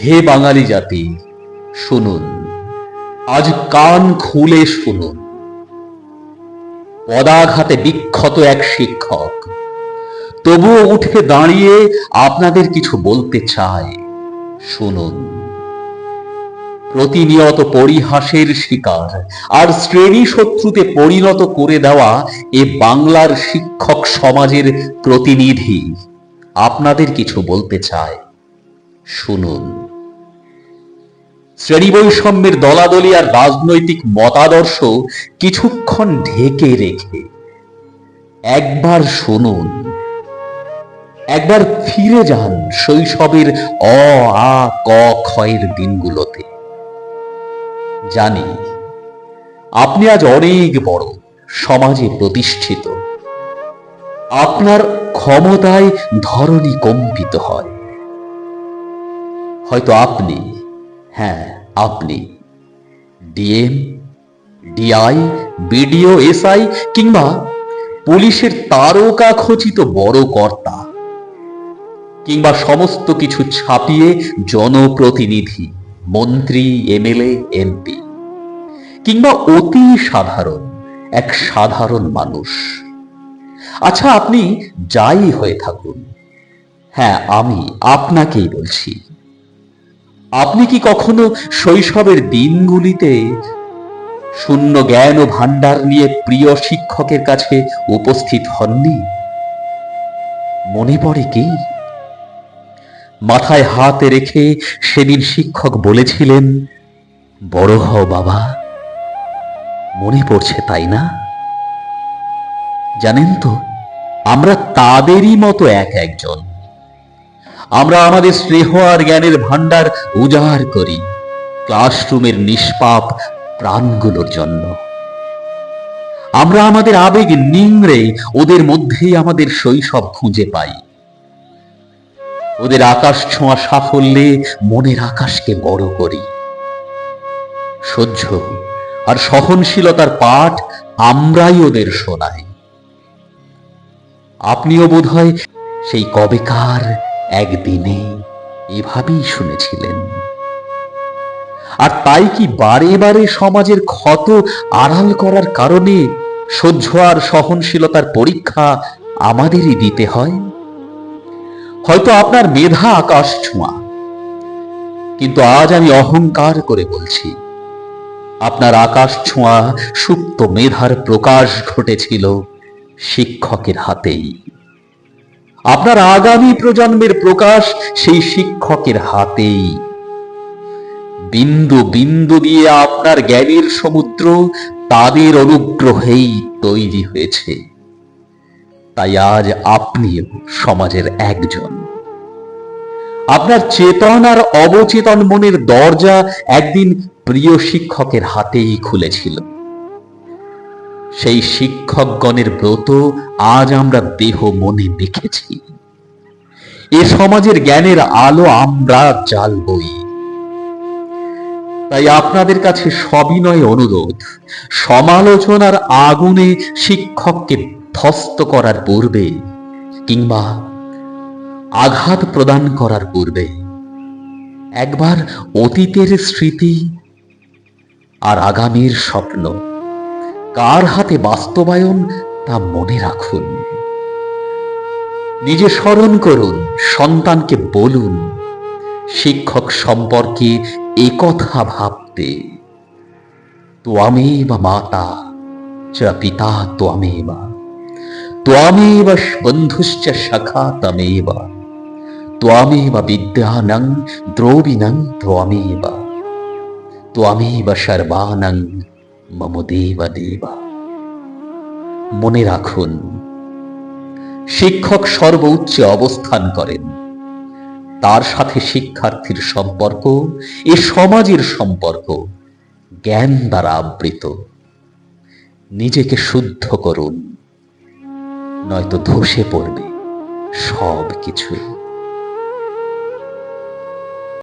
হে বাঙালি জাতি, শুনুন। আজ কান খুলে শুনুন। পদাঘাতে বিক্ষত এক শিক্ষক, তবুও উঠে দাঁড়িয়ে আপনাদের কিছু বলতে চায়। শুনুন। প্রতিনিয়ত পরিহাসের শিকার আর শ্রেণি শত্রুতে পরিণত করে দেওয়া এ বাংলার শিক্ষক সমাজের প্রতিনিধি আপনাদের কিছু বলতে চায়। শুনুন। শ্রেণি বৈষম্যের দলাদলি আর রাজনৈতিক মতাদর্শ কিছুক্ষণ ঢেকে রেখে। একবার শুনুন, একবার ফিরে যান শৈশবের অ, আ, ক ক্ষয়ের দিনগুলোতে। জানি, আপনি আজ অনেক বড় সমাজে প্রতিষ্ঠিত। আপনার ক্ষমতায় ধরণী কম্পিত হয়। হয়তো আপনি হ্যাঁ আপনি। ডিএম, ডিআই, বিডিও, এসআই কিংবা পুলিশের তারকা খচিত বড় কর্তা কিংবা সমস্ত কিছু ছাপিয়ে জনপ্রতিনিধি, মন্ত্রী, এমএলএ, এমপি কিংবা অতি সাধারণ, এক সাধারণ মানুষ। আচ্ছা আপনি যাই হয়ে থাকুন। হ্যাঁ আমি আপনাকেই বলছি। আপনি কি কখনো শৈশবের দিনগুলিতে শূন্য জ্ঞান ও ভান্ডার নিয়ে প্রিয় শিক্ষকের কাছে উপস্থিত হননি? মনে পড়ে কি? মাথায় হাত রেখে সেদিন শিক্ষক বলেছিলেন, বড় হও বাবা, মনে পড়ছে তাই না? জানেন তো, আমরা তাদেরই মতো এক একজন। আমরা আমাদের স্নেহ আর জ্ঞানের ভান্ডার উজাড় করি। ক্লাসরুমের নিষ্পাপ প্রাণগুলোর জন্য। আমরা আমাদের আবেগ নিংড়ে ওদের মধ্যেই আমাদের শৈশব খুঁজে পাই। ওদের আকাশ ছোঁয়া সাফল্যে মনের আকাশকে বড় করি। সহ্য আর সহনশীলতার পাঠ আমরাই ওদের শোনাই। আপনিও বোধহয় সেই কবেকার একদিনে এভাবেই শুনেছিলেন। আর তাই কি বারে বারে সমাজের ক্ষত আড়াল করার কারণে সহ্য আর সহনশীলতার পরীক্ষা আমাদেরই দিতে হয়? হয়তো আপনার মেধা আকাশ ছোঁয়া, কিন্তু আজ আমি অহংকার করে বলছি, আপনার আকাশ ছোঁয়া সুপ্ত মেধার প্রকাশ ঘটেছিল শিক্ষকের হাতেই। আপনার আগামী প্রজন্মের প্রকাশ সেই শিক্ষকের হাতেই। বিন্দু বিন্দু দিয়ে আপনার জ্ঞানের সমুদ্র তাদের অনুগ্রহেই তৈরি হয়েছে। তাই আজ আপনিও সমাজের একজন। আপনার চেতন আর অবচেতন মনের দরজা একদিন প্রিয় শিক্ষকের হাতেই খুলেছিল। সেই শিক্ষকগণের ব্রত আজ আমরা দেহ মনে দেখেছি। এ সমাজের জ্ঞানের আলো আমরা জ্বালবই। তাই আপনাদের কাছে সবিনয় অনুরোধ, সমালোচনার আগুনে শিক্ষককে ধ্বস্ত করার পূর্বে কিংবা আঘাত প্রদান করার পূর্বে একবার অতীতের স্মৃতি আর আগামীর স্বপ্ন কার হাতে বাস্তবায়ন তা মনে রাখুন। নিজে স্মরণ করুন, সন্তানকে বলুন, শিক্ষক সম্পর্কে একথা ভাবতে। ত্বমেব মাতা, চ পিতা ত্বমেব। ত্বমেব বন্ধুশ্চ সখা তমেব ত্বমেব বিদ্যানং, দ্রবিণং ত্বমেব। ত্বমেব সর্বানং মম দেব দেবা। মনে রাখুন, শিক্ষক সর্বোচ্চে অবস্থান করেন। তার সাথে শিক্ষার্থীর সম্পর্ক, এ সমাজের সম্পর্ক জ্ঞান দ্বারা আবৃত। নিজেকে শুদ্ধ করুন, নয়তো ধসে পড়বে সব কিছু